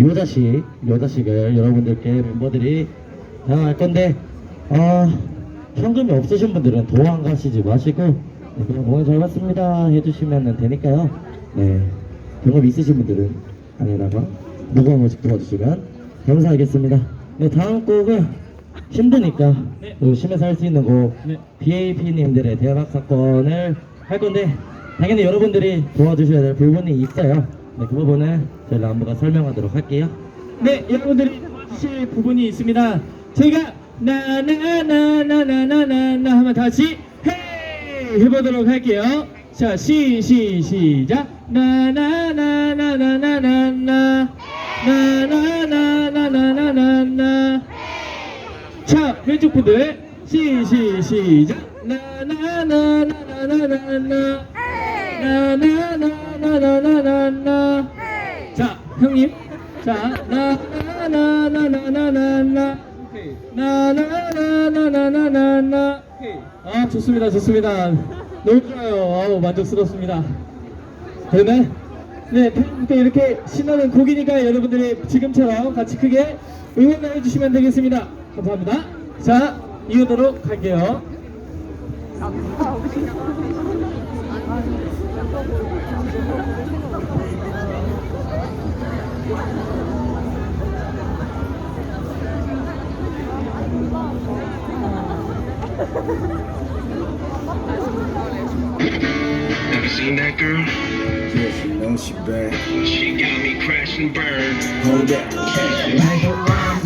요 자식, 요 자식을 여러분들께 멤버들이 자랑할 건데, 아, 현금이 없으신 분들은 도망 가시지 마시고, 네, 그냥 오늘 잘 봤습니다 해주시면 되니까요. 네. 경험 있으신 분들은 안에다가 무거운 거씩 도와주시면 감사하겠습니다. 네, 다음 곡은 힘드니까 네. 심해서 할 수 있는 곡 네. BAP님들의 대박 사건을 할 건데 당연히 여러분들이 도와주셔야 될 부분이 있어요. 네, 그 부분은 저희 람부가 설명하도록 할게요. 네, 여러분들이 도와주실 부분이 있습니다. 저희가 나나나나나나나나 하면 다시 헤이 해보도록 할게요. 자, 시, 시, 시작. 나나나나나나나나 나나나나나나나 자, 왼쪽 분들 시, 시, 시작. 나나나나나나나 나 나나 나나나나나나. 자 형님. 자나나나나나나나 나나나나나나나 아 좋습니다 좋습니다. 너무 좋아요. 아우 만족스럽습니다. 되네? 네 그때 이렇게 신나는 곡이니까 여러분들이 지금처럼 같이 크게 응원해 주시면 되겠습니다. 감사합니다. 자 이어도로 갈게요. Ever seen that girl? Yes, you know she bad. She got me crash and burn. Hold up. Like a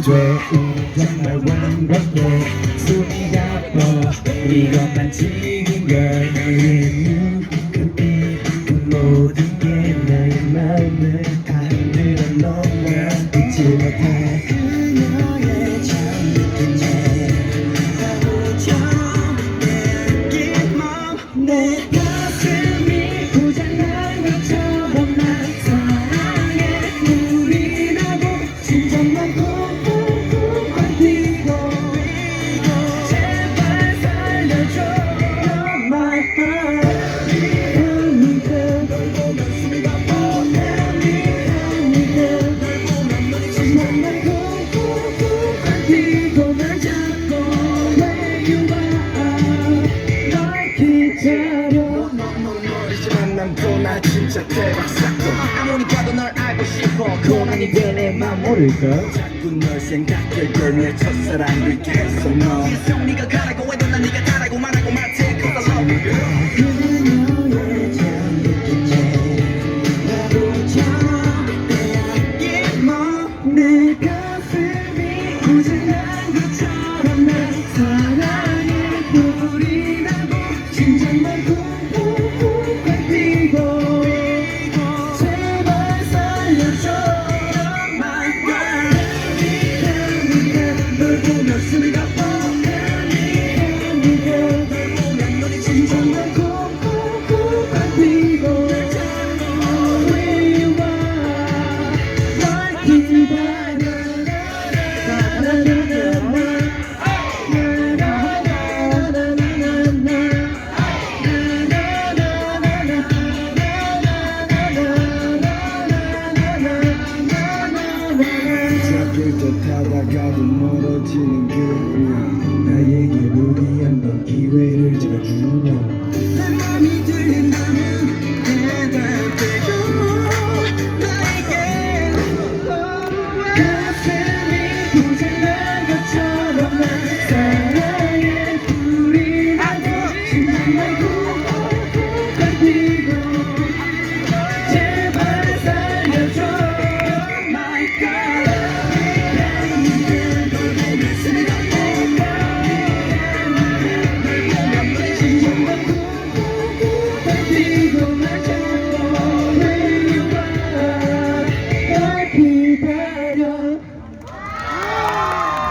lamb like one bucket. Sweet apple, we got my chicken girl. You could be the more than get my mother. I did alone. 네. 진짜 대박 사건 아무리 봐도 널 알고 싶어. 고난이 되내 맘 모를까 자꾸 널 생각해 걸내 첫사랑 됐어 너. 계속 네가 하다가도 멀어지는 그녀